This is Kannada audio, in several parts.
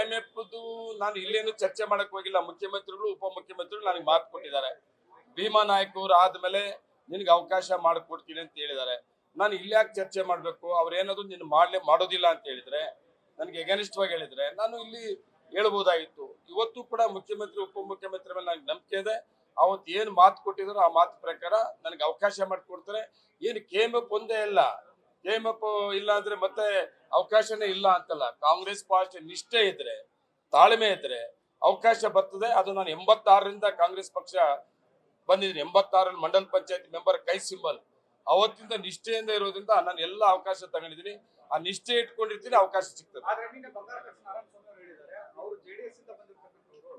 ಎಂ ಎಫ್ ನಾನು ಇಲ್ಲೇನು ಚರ್ಚೆ ಮಾಡಕ್ ಹೋಗಿಲ್ಲ. ಮುಖ್ಯಮಂತ್ರಿಗಳು, ಉಪಮುಖ್ಯಮಂತ್ರಿಗಳು ನನಗೆ ಮಾತು ಕೊಟ್ಟಿದ್ದಾರೆ. ಭೀಮಾ ನಾಯಕವ್ರು ಆದ್ಮೇಲೆ ನಿನ್ಗೆ ಅವಕಾಶ ಮಾಡಿಕೊಡ್ತೀನಿ ಅಂತ ಹೇಳಿದ್ದಾರೆ. ನಾನು ಇಲ್ಯಾಕೆ ಚರ್ಚೆ ಮಾಡಬೇಕು? ಅವ್ರೇನಾದ್ರು ನೀನು ಮಾಡ್ಲೇ ಮಾಡೋದಿಲ್ಲ ಅಂತ ಹೇಳಿದ್ರೆ, ನನಗೆ ಎಗನಿಷ್ಠವಾಗಿ ಹೇಳಿದ್ರೆ, ನಾನು ಇಲ್ಲಿ ಹೇಳ್ಬೋದಾಗಿತ್ತು. ಇವತ್ತು ಕೂಡ ಮುಖ್ಯಮಂತ್ರಿ, ಉಪಮುಖ್ಯಮಂತ್ರಿ ಮೇಲೆ ನನಗೆ ನಂಬಿಕೆ ಇದೆ. ಅವತ್ತು ಏನು ಮಾತು ಕೊಟ್ಟಿದ್ರು ಆ ಮಾತು ಪ್ರಕಾರ ನನಗೆ ಅವಕಾಶ ಮಾಡಿಕೊಡ್ತಾರೆ. ಏನು ಕೆ ಒಂದೇ ಇಲ್ಲ. ಎಂ ಇಲ್ಲ ಅಂದ್ರೆ ಮತ್ತೆ ಅವಕಾಶನೇ ಇಲ್ಲ ಅಂತಲ್ಲ. ಕಾಂಗ್ರೆಸ್ ಪಾರ್ಟಿ ನಿಷ್ಠೆ ಇದ್ರೆ, ತಾಳ್ಮೆ ಇದ್ರೆ ಅವಕಾಶ ಬರ್ತದೆ. ಅದು ನಾನು ಎಂಬತ್ತಾರರಿಂದ ಕಾಂಗ್ರೆಸ್ ಪಕ್ಷ ಬಂದಿದ್ದೀನಿ. ಎಂಬತ್ತಾರಲ್ಲಿ ಮಂಡಲ್ ಪಂಚಾಯತ್ ಮೆಂಬರ್ ಕೈ ಸಿಂಬಲ್. ಅವತ್ತಿಂದ ನಿಷ್ಠೆಯಿಂದ ಇರೋದ್ರಿಂದ ನಾನು ಎಲ್ಲ ಅವಕಾಶ ತಗೊಂಡಿದ್ದೀನಿ. ಆ ನಿಷ್ಠೆ ಇಟ್ಕೊಂಡಿರ್ತೀನಿ, ಅವಕಾಶ ಸಿಗ್ತದೆ ಆದ್ರೆ ನಿನ್ನೆ ಬಂಗಾರ ಕೃಷ್ಣ ನಾರಾಯಣ ಸ್ವಾಮಿ ಅವರು ಹೇಳಿದ್ದಾರೆ ಅವರು ಜೆಡಿಎಸ್ ಇಂದ ಬಂದಿರ್ತಕ್ಕಂಥವ್ರು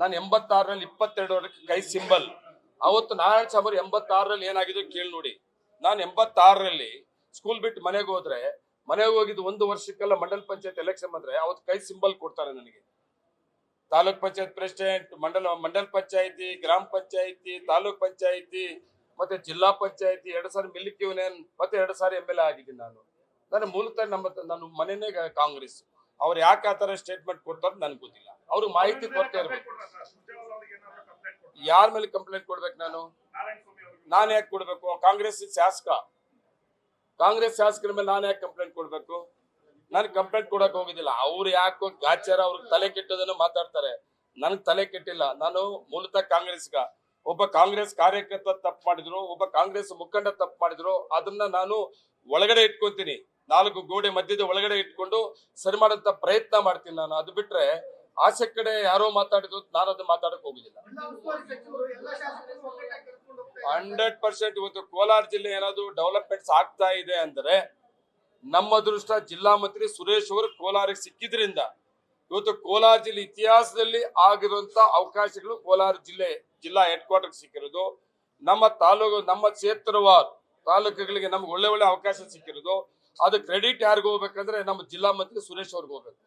ನಾನು ಎಂಬತ್ತಾರರಲ್ಲಿ ಇಪ್ಪತ್ತೆರಡು ಕೈ ಸಿಂಬಲ್. ಅವತ್ತು ನಾರಾಯಣ ಅವರು ಎಂಬತ್ತಾರರಲ್ಲಿ ಏನಾಗಿದೆ ಕೇಳಿ ನೋಡಿ. ನಾನು ಎಂಬತ್ತಾರರಲ್ಲಿ ಸ್ಕೂಲ್ ಬಿಟ್ಟು ಮನೆಗೆ ಹೋದ್ರೆ, ಮನೆಗೆ ಹೋಗಿದ್ದು ಒಂದು ವರ್ಷಕ್ಕೆಲ್ಲ ಮಂಡಲ್ ಪಂಚಾಯತ್ ಎಲೆಕ್ಷನ್ ಬಂದ್ರೆ ಅವತ್ತು ಕೈ ಸಿಂಬಲ್ ಕೊಡ್ತಾರೆ ನನಗೆ. ತಾಲೂಕ್ ಪಂಚಾಯತ್ ಪ್ರೆಸಿಡೆಂಟ್ ಮಂಡಲ, ಮಂಡಲ್ ಪಂಚಾಯತಿ, ಗ್ರಾಮ ಪಂಚಾಯತಿ, ತಾಲೂಕ್ ಪಂಚಾಯತಿ, ಮತ್ತೆ ಜಿಲ್ಲಾ ಪಂಚಾಯತಿ, ಎರಡು ಸಾರಿ ಮಿಲ್ಕ್ ಮತ್ತೆ ಎರಡು ಸಾರಿ ಎಂ ಎಲ್ ಎ ಆಗಿದ್ದೀನಿ ನಾನು. ನನ್ನ ಮೂಲತಃ ನಮ್ಮ, ನನ್ನ ಮನೆನೇ ಕಾಂಗ್ರೆಸ್. ಅವ್ರು ಯಾಕೆ ಆ ತರ ಸ್ಟೇಟ್ಮೆಂಟ್ ಕೊಡ್ತಾರೆ ನನ್ಗೆ ಗೊತ್ತಿಲ್ಲ. ಅವ್ರಿಗೆ ಮಾಹಿತಿ ಕೊಡ್ತಾ ಇರ್ಬೇಕು. ಯಾರ ಮೇಲೆ ಕಂಪ್ಲೇಂಟ್ ಕೊಡ್ಬೇಕು ನಾನು? ನಾನು ಯಾಕೆ ಕೊಡ್ಬೇಕು? ಕಾಂಗ್ರೆಸ್ ಶಾಸಕ. ಕಾಂಗ್ರೆಸ್ ಶಾಸಕರ ಮೇಲೆ ನಾನು ಯಾಕೆ ಕಂಪ್ಲೇಂಟ್ ಕೊಡ್ಬೇಕು? ನಾನು ಕಂಪ್ಲೇಂಟ್ ಕೊಡಕ್ ಹೋಗಿದ್ದಿಲ್ಲ. ಅವ್ರು ಯಾಕೋ ಗಾಚಾರ ಅವ್ರಿಗೆ ತಲೆ ಕೆಟ್ಟದನ್ನು ಮಾತಾಡ್ತಾರೆ. ನನಗೆ ತಲೆ ಕೆಟ್ಟಿಲ್ಲ. ನಾನು ಮೂಲತಃ ಕಾಂಗ್ರೆಸ್ಗ. ಒಬ್ಬ ಕಾಂಗ್ರೆಸ್ ಕಾರ್ಯಕರ್ತ ತಪ್ಪು ಮಾಡಿದ್ರು ಒಬ್ಬ ಕಾಂಗ್ರೆಸ್ ಮುಖಂಡ ತಪ್ಪು ಮಾಡಿದ್ರು. ಅದನ್ನ ನಾನು ಒಳಗಡೆ ಇಟ್ಕೊಂತೀನಿ. ನಾಲ್ಕು ಗೋಡೆ ಮಧ್ಯದ ಒಳಗಡೆ ಇಟ್ಕೊಂಡು ಸರಿ ಮಾಡಂತ ಪ್ರಯತ್ನ ಮಾಡ್ತೀನಿ ನಾನು. ಅದು ಬಿಟ್ರೆ ಆಸೆ ಕಡೆ ಯಾರೋ ಮಾತಾಡಿದ್ರು, ನಾನು ಅದನ್ನ ಮಾತಾಡಕ್ ಹೋಗುದಿಲ್ಲ. ಹಂಡ್ರೆಡ್ ಪರ್ಸೆಂಟ್ ಇವತ್ತು ಕೋಲಾರ ಜಿಲ್ಲೆ ಏನಾದ್ರು ಡೆವಲಪ್ಮೆಂಟ್ಸ್ ಆಗ್ತಾ ಇದೆ ಅಂದ್ರೆ ನಮ್ಮ ಅದೃಷ್ಟ ಜಿಲ್ಲಾ ಮಂತ್ರಿ ಸುರೇಶ್ ಅವರು ಕೋಲಾರಕ್ಕೆ ಸಿಕ್ಕಿದ್ರಿಂದ ಇವತ್ತು ಕೋಲಾರ ಜಿಲ್ಲೆ ಇತಿಹಾಸದಲ್ಲಿ ಆಗಿರುವಂತ ಅವಕಾಶಗಳು ಕೋಲಾರ ಜಿಲ್ಲೆ ಜಿಲ್ಲಾ ಹೆಡ್ ಕ್ವಾರ್ಟರ್ ಸಿಕ್ಕಿರೋದು ನಮ್ಮ ತಾಲೂಕು, ನಮ್ಮ ಕ್ಷೇತ್ರವಾರ ತಾಲೂಕುಗಳಿಗೆ ನಮ್ಗೆ ಒಳ್ಳೆ ಒಳ್ಳೆ ಅವಕಾಶ ಸಿಕ್ಕಿರೋದು ಅದು ಕ್ರೆಡಿಟ್ ಯಾರಿಗೂ ಹೋಗ್ಬೇಕಂದ್ರೆ ನಮ್ಮ ಜಿಲ್ಲಾ ಮಂತ್ರಿ ಸುರೇಶ್ ಅವ್ರಿಗೆ ಹೋಗ್ಬೇಕು.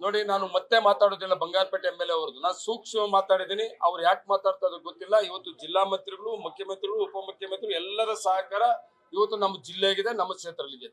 ನೋಡಿ, ನಾನು ಮತ್ತೆ ಮಾತಾಡೋದಿಲ್ಲ, ಬಂಗಾರಪೇಟೆ ಎಂ ಎಲ್ ಎ ಅವ್ರದ್ದು ನಾನು ಸೂಕ್ಷ್ಮ ಮಾತಾಡಿದ್ದೀನಿ. ಅವ್ರು ಯಾಕೆ ಮಾತಾಡ್ತಾ ಇದ್ರು ಗೊತ್ತಿಲ್ಲ. ಇವತ್ತು ಜಿಲ್ಲಾ ಮಂತ್ರಿಗಳು, ಮುಖ್ಯಮಂತ್ರಿಗಳು ಉಪಮುಖ್ಯಮಂತ್ರಿಗಳು ಎಲ್ಲರ ಸಹಕಾರ ಇವತ್ತು ನಮ್ಮ ಜಿಲ್ಲೆಗಿದೆ ನಮ್ಮ ಕ್ಷೇತ್ರದಲ್ಲಿದೆ.